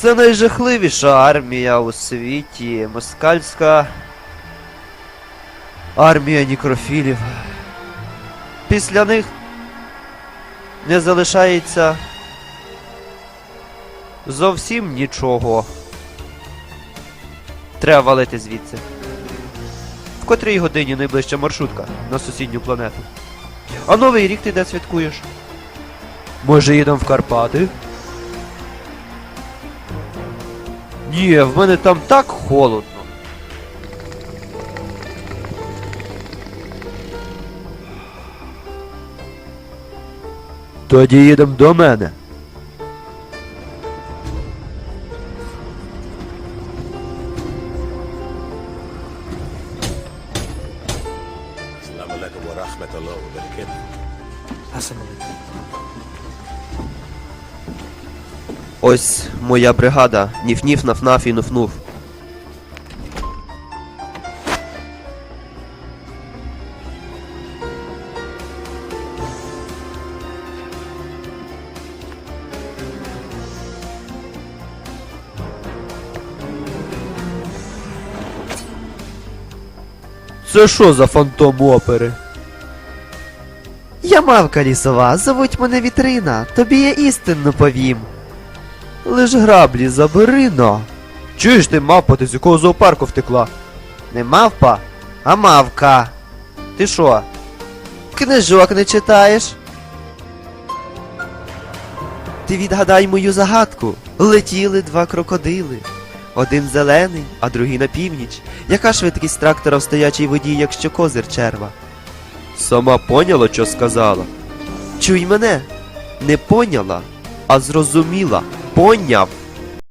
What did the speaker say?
Це найжахливіша армія у світі. Москальська армія нікрофілів. Після них не залишається зовсім нічого. Треба валити звідси. В котрій годині найближча маршрутка на сусідню планету. А новий рік ти де святкуєш? Може їдемо в Карпати? Ні, в мене там так холодно. Тоді їдемо до мене. Assalamu alaikum. Ось моя бригада. Ніф-ніф, наф-наф і нуф-нуф. Це що за фантом опери? Я мавка лісова, зовуть мене Вітрина, тобі я істинно повім. Лиш граблі забери но. Чуєш ти, мавпа, ти з якого зоопарку втекла? Не мавпа, а мавка. Ти що? Книжок не читаєш? Ти відгадай мою загадку. Летіли два крокодили. Один зелений, а другий на північ. Яка швидкість трактора в стоячій воді, якщо козир черва? Сама поняла, що сказала? Чуй мене, Не поняла, а зрозуміла. Поняв.